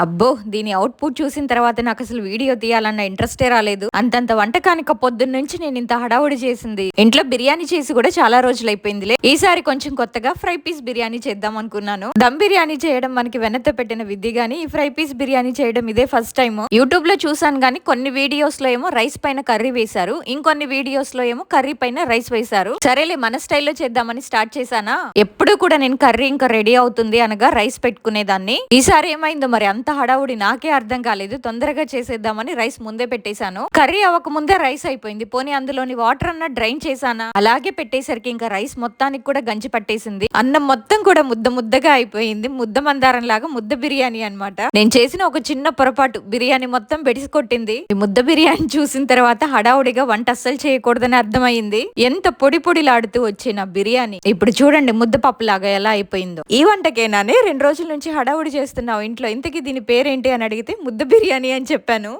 అబ్బో దీని అవుట్పుట్ చూసిన తర్వాత నాకు అసలు వీడియో తీయాలన్న ఇంట్రెస్టే రాలేదు. అంతంత వంటకానిక పొద్దున్న నుంచి నేను ఇంత హడావుడి చేసింది. ఇంట్లో బిర్యానీ చేసి కూడా చాలా రోజులు అయిపోయిందిలే ఈసారి కొంచెం కొత్తగా ఫ్రై పీస్ బిర్యానీ చేద్దాం అనుకున్నాను. దమ్ బిర్యానీ చేయడం మనకి వెనత పెట్టిన విద్య గానీ ఈ ఫ్రై పీస్ బిర్యానీ చేయడం ఇదే ఫస్ట్ టైం యూట్యూబ్లో చూసాను గానీ కొన్ని వీడియోస్లో ఏమో రైస్ పైన కర్రీ వేశారు. ఇంకొన్ని వీడియోస్లో ఏమో కర్రీ పైన రైస్ వేశారు. సరేలే మన స్టైల్లో చేద్దామని స్టార్ట్ చేశానా? ఎప్పుడు కూడా నేను కర్రీ ఇంకా రెడీ అవుతుంది అనగా రైస్ పెట్టుకునేదాన్ని. ఈసారి ఏమైందో మరి అంత హడావుడి నాకే అర్థం కాలేదు. తొందరగా చేసేద్దామని రైస్ ముందే పెట్టేశాను. కర్రీ అవ్వక ముందే రైస్ అయిపోయింది. పోనీ అందులోని వాటర్ అన్న డ్రైన్ చేశానా? అలాగే పెట్టేసరికి ఇంకా రైస్ మొత్తానికి కూడా గంజి పట్టేసింది. అన్నం మొత్తం కూడా ముద్ద ముద్దగా అయిపోయింది. ముద్ద మందారం లాగా ముద్ద బిర్యానీ అన్నమాట. నేను చేసిన ఒక చిన్న పొరపాటు బిర్యానీ మొత్తం బెడిసి కొట్టింది ఈ ముద్ద బిర్యానీ చూసిన తర్వాత హడావుడిగా వంట అస్సలు చేయకూడదని అర్థమైంది. ఎంత పొడి పొడిలాడుతూ వచ్చిన బిర్యానీ. ఇప్పుడు చూడండి ముద్దపప్పు లాగా ఎలా అయిపోయిందో. ఈ వంటకేనానే రెండు రోజుల నుంచి హడావుడి చేస్తున్నావు ఇంట్లో. ఇంతకీ దీని పేరేంటి అని అడిగితే ముద్ద బిర్యానీ అని చెప్పాను.